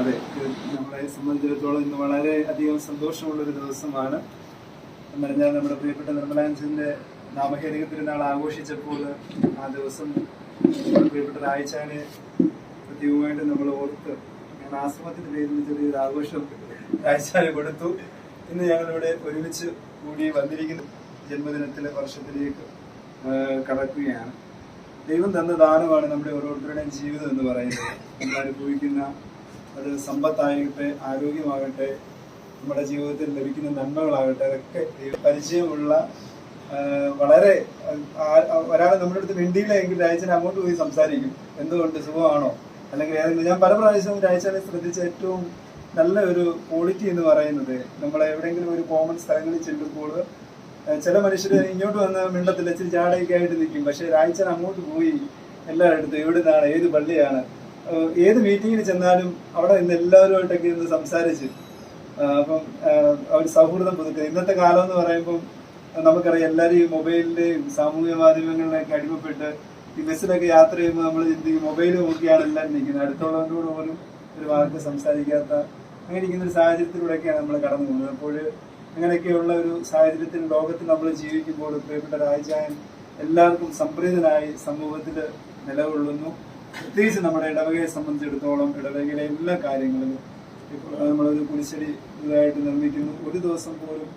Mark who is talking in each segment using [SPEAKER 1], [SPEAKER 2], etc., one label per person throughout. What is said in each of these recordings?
[SPEAKER 1] അതെ നമ്മളെ സംബന്ധിച്ചിടത്തോളം ഇന്ന് വളരെ അധികം സന്തോഷമുള്ള ഒരു ദിവസമാണ്. എന്ന് പറഞ്ഞാൽ നമ്മുടെ പ്രിയപ്പെട്ട നിർമ്മലാഞ്ചിന്റെ നാമഹേരിക തിരുനാൾ ആഘോഷിച്ചപ്പോൾ ആ ദിവസം പ്രിയപ്പെട്ട രായച്ചാനെ പ്രത്യേകമായിട്ട് നമ്മൾ ഓർത്ത് ഞങ്ങൾ ആശ്രമത്തിന്റെ പേരിൽ ചെറിയൊരു ആഘോഷം രായച്ചാന് കൊടുത്തു. ഇന്ന് ഞങ്ങളിവിടെ ഒരുമിച്ച് കൂടി വന്നിരിക്കുന്ന ജന്മദിനത്തിലെ വർഷത്തിലേക്ക് കടക്കുകയാണ്. ദൈവം തന്ന ദാനമാണ് നമ്മുടെ ഓരോരുത്തരുടെയും ജീവിതം എന്ന് പറയുന്നത്. നമ്മൾ അനുഭവിക്കുന്ന അത് സമ്പത്താകട്ടെ ആരോഗ്യമാകട്ടെ നമ്മുടെ ജീവിതത്തിൽ ലഭിക്കുന്ന നന്മകളാകട്ടെ അതൊക്കെ പരിചയമുള്ള വളരെ ഒരാൾ നമ്മുടെ അടുത്ത് മിണ്ടിയില്ലെങ്കിൽ രാജ്യത്തിന് അങ്ങോട്ട് പോയി സംസാരിക്കും. എന്തുകൊണ്ട്? സുഖമാണോ? അല്ലെങ്കിൽ ഏതെങ്കിലും ഞാൻ പല പ്രാവശ്യവും രാജനെ ശ്രദ്ധിച്ച ഏറ്റവും നല്ല ഒരു ക്വാളിറ്റി എന്ന് പറയുന്നത് നമ്മൾ എവിടെയെങ്കിലും ഒരു കോമൺ സ്ഥലങ്ങളിൽ ചെല്ലുമ്പോൾ ചില മനുഷ്യർ ഇങ്ങോട്ട് വന്ന് മിണ്ടത്തിൽ ഇച്ചിരി ചാടയൊക്കെ ആയിട്ട് നിൽക്കും. പക്ഷെ രാഴ്ച അങ്ങോട്ട് പോയി എല്ലായിടത്തും എവിടുന്നാണ് ഏത് പള്ളിയാണ് ഏത് മീറ്റിങ്ങിന് ചെന്നാലും അവിടെ ഇന്ന് എല്ലാവരുമായിട്ടൊക്കെ ഇന്ന് സംസാരിച്ച് അപ്പം ഒരു സൗഹൃദം പുതുക്കുക. ഇന്നത്തെ കാലം എന്ന് പറയുമ്പം നമുക്കറിയാം എല്ലാവരും ഈ മൊബൈലിന്റെയും സാമൂഹ്യ മാധ്യമങ്ങളിലേക്ക് അടിമപ്പെട്ട് ഈ ബസ്സിലൊക്കെ യാത്ര ചെയ്യുമ്പോൾ നമ്മൾ ചിന്തിക്കും മൊബൈൽ നോക്കിയാണ് എല്ലാവരും നിൽക്കുന്നത്. അടുത്തുള്ളവരോട് പോലും ഒരു വാക്ക് സംസാരിക്കാത്ത അങ്ങനെ ഇരിക്കുന്ന ഒരു സാഹചര്യത്തിലൂടെയൊക്കെയാണ് നമ്മൾ കടന്നു പോകുന്നത്. അപ്പോൾ അങ്ങനെയൊക്കെയുള്ള ഒരു സാഹചര്യത്തിൽ ലോകത്തിൽ നമ്മൾ ജീവിക്കുമ്പോൾ പ്രിയപ്പെട്ട രാജായൻ എല്ലാവർക്കും സംപ്രീതനായി സമൂഹത്തിൽ നിലകൊള്ളുന്നു. പ്രത്യേകിച്ച് നമ്മുടെ ഇടവകയെ സംബന്ധിച്ചിടത്തോളം ഇടവകയിലെ എല്ലാ കാര്യങ്ങളിലും ഇപ്പോൾ നമ്മളൊരു കുരിശടി ഇതായിട്ട് നിർമ്മിക്കുന്നു. ഒരു ദിവസം പോലും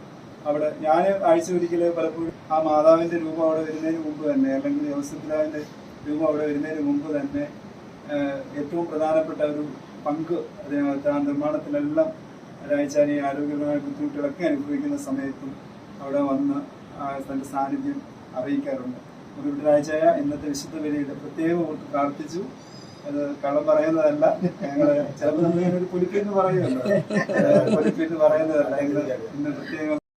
[SPEAKER 1] അവിടെ ഞാൻ ആഴ്ച ഒരിക്കൽ പലപ്പോഴും ആ മാതാവിന്റെ രൂപം അവിടെ വരുന്നതിന് മുമ്പ് തന്നെ അല്ലെങ്കിൽ യോസഫിലാവിന്റെ രൂപം അവിടെ വരുന്നതിന് മുമ്പ് തന്നെ ഏറ്റവും പ്രധാനപ്പെട്ട ഒരു പങ്ക് അതിനകത്ത് ആ നിർമ്മാണത്തിലെല്ലാം രാജാനി ആരോഗ്യപരമായ ബുദ്ധിമുട്ടുകളൊക്കെ അനുഭവിക്കുന്ന സമയത്തും അവിടെ വന്ന് തന്റെ സാന്നിധ്യം അറിയിക്കാറുണ്ട്. രാജായ ഇന്നത്തെ വിശുദ്ധ ബലിയുടെ പ്രത്യേകം ഓർത്ത് പ്രാർത്ഥിച്ചു. അത് കള്ളം പറയുന്നതല്ല. ഞങ്ങൾ ചിലപ്പോൾ നമ്മൾ ഒരു പുലിക്കെന്ന് പറയുമല്ലോ. പുലിക്കെന്ന് പറയുന്നതല്ല. ഇന്ന് ഇന്ന് പ്രത്യേകം